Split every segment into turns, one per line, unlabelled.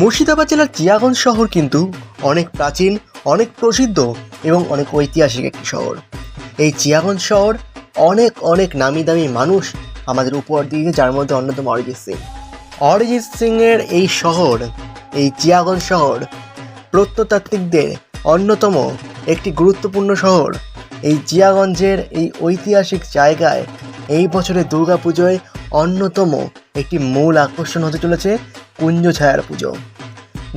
মুর্শিদাবাদ জেলার চিয়াগঞ্জ শহর কিন্তু অনেক প্রাচীন, অনেক প্রসিদ্ধ এবং অনেক ঐতিহাসিক একটি শহর। এই চিয়াগঞ্জ শহর অনেক অনেক নামি দামি মানুষ আমাদের উপহার দিয়েছে, যার মধ্যে অন্যতম অরিজিৎ সিং। অরিজিৎ সিংয়ের এই শহর, এই চিয়াগঞ্জ শহর প্রত্নতাত্ত্বিকদের অন্যতম একটি গুরুত্বপূর্ণ শহর। এই জিয়াগঞ্জের এই ঐতিহাসিক জায়গায় এই বছরের দুর্গাপুজোয় অন্যতম একটি মূল আকর্ষণ হতে চলেছে কুঞ্জ ছায়ার পুজো।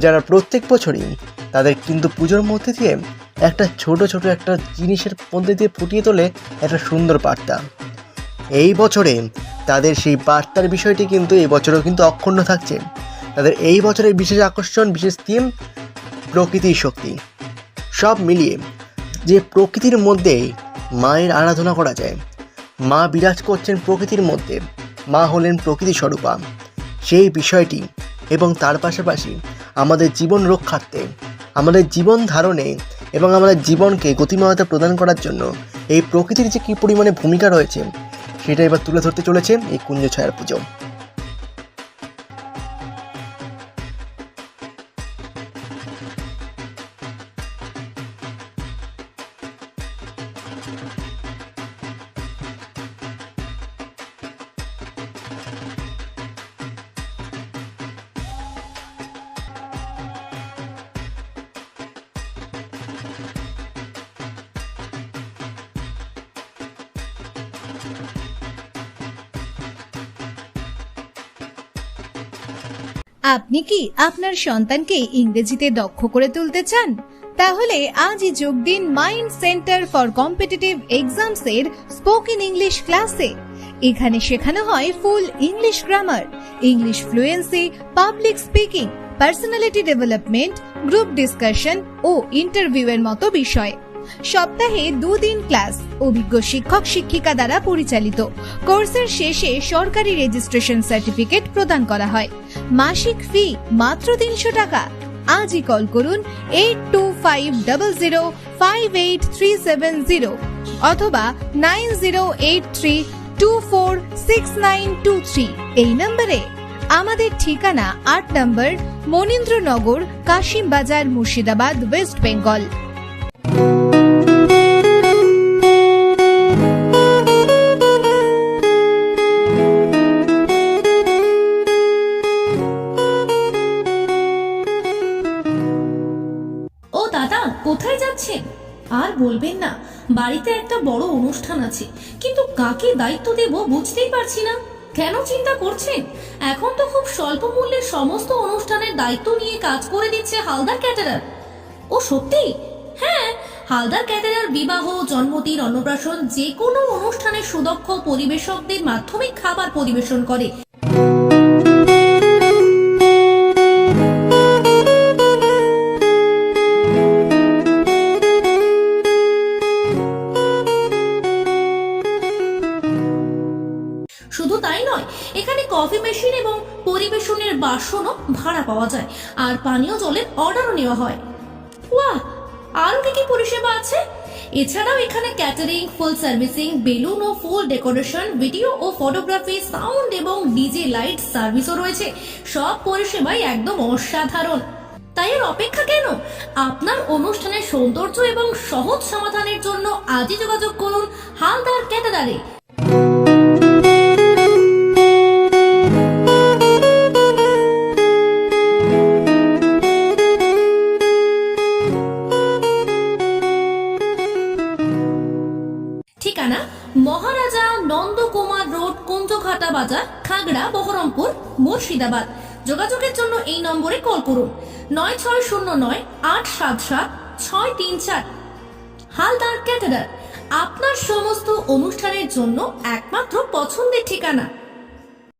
যারা প্রত্যেক বছরই তাদের কিন্তু পুজোর মধ্যে দিয়ে একটা ছোট ছোট একটা জিনিসের মধ্যে দিয়ে ফুটিয়ে তোলে একটা সুন্দর বার্তা। এই বছরে তাদের সেই বার্তার বিষয়টি কিন্তু এই বছরেও কিন্তু অক্ষুণ্ণ থাকছে। তাদের এই বছরের বিশেষ আকর্ষণ, বিশেষ থিম প্রকৃতির শক্তি। সব মিলিয়ে যে প্রকৃতির মধ্যে মায়ের আরাধনা করা যায়, মা বিরাজ করছেন প্রকৃতির মধ্যে, মা হলেন প্রকৃতি স্বরূপা সেই বিষয়টি এবং তার পাশাপাশি আমাদের জীবন রক্ষার্থে, আমাদের জীবন ধারণে এবং আমাদের জীবনকে গতিময়তা প্রদান করার জন্য এই প্রকৃতির যে কী পরিমাণে ভূমিকা রয়েছে, সেটা এবার তুলে ধরতে চলেছে এই কুঞ্জ ছায়ার পুজো।
আপনি কি আপনার সন্তানকে ইংরেজিতে দক্ষ করে তুলতে চান? তাহলে আজই যোগ দিন mind centre for competitive exams এর স্পোকেন ইংলিশ ক্লাসে। এখানে শেখানো হয় full English grammar, English fluency, public speaking, personality development, group discussion ও ইন্টারভিউ এর মতো বিষয়। সপ্তাহে দুদিন ক্লাস, অভিজ্ঞ শিক্ষক শিক্ষিকা দ্বারা পরিচালিত। কোর্সের শেষে সরকারি রেজিস্ট্রেশন সার্টিফিকেট প্রদান করা হয়। মাসিক ফি মাত্র তিনশো টাকা। আজই কল করুন eight two five double zero five eight three seven zero অথবা nine zero eight three two four six nine two three. এই নম্বরে আমাদের ঠিকানা আট নম্বর মনীন্দ্রনগর কাশিম বাজার মুর্শিদাবাদ, ওয়েস্ট বেঙ্গল।
যাচ্ছেন আর বলবেন না, বাড়িতে একটা বড় অনুষ্ঠান আছে, কিন্তু কাকে দায়িত্ব দেব বুঝতেই পারছি না। কেন চিন্তা করছেন? এখন তো খুব স্বল্প মূল্যে সমস্ত অনুষ্ঠানের দায়িত্ব নিয়ে কাজ করে দিচ্ছে হালদার ক্যাটারার। ও সত্যি? হ্যাঁ হালদার ক্যাটারার বিবাহ, জন্মদিন, অন্নপ্রাশন যে কোনো অনুষ্ঠানের সুদক্ষ পরিবেশকদের মাধ্যমে খাবার পরিবেশন করে। কফি মেশিন এবং পরিবেশনের বাসনও ভাড়া পাওয়া যায়। আর পানীয় জলের অর্ডারও নেওয়া হয়। ওয়াহ! আরও কি কি পরিষেবা আছে? এছাড়াও এখানে ক্যাটারিং ফুল সার্ভিসিং বেলুন ও ফুল ডেকোরেশন ভিডিও ও ফটোগ্রাফি সাউন্ড এবং ডিজে লাইট সার্ভিসও রয়েছে। সব পরিষেবাই একদম অসাধারণ। তাই এর অপেক্ষা কেন? আপনার অনুষ্ঠানের সৌন্দর্য এবং সহজ সমাধানের জন্য আজই যোগাযোগ করুন হালদার ক্যাটারারে। কুঞ্জঘাটা বাজার, খাগড়া, বহরমপুর, মুর্শিদাবাদ। যোগাযোগের জন্য এই নম্বরে কল করুন। নয় ছয় শূন্য নয়, আট সাত সাত, ছয় তিন চার। হালদার ক্যাটারার, আপনার সমস্ত অনুষ্ঠানের জন্য একমাত্র পছন্দের ঠিকানা।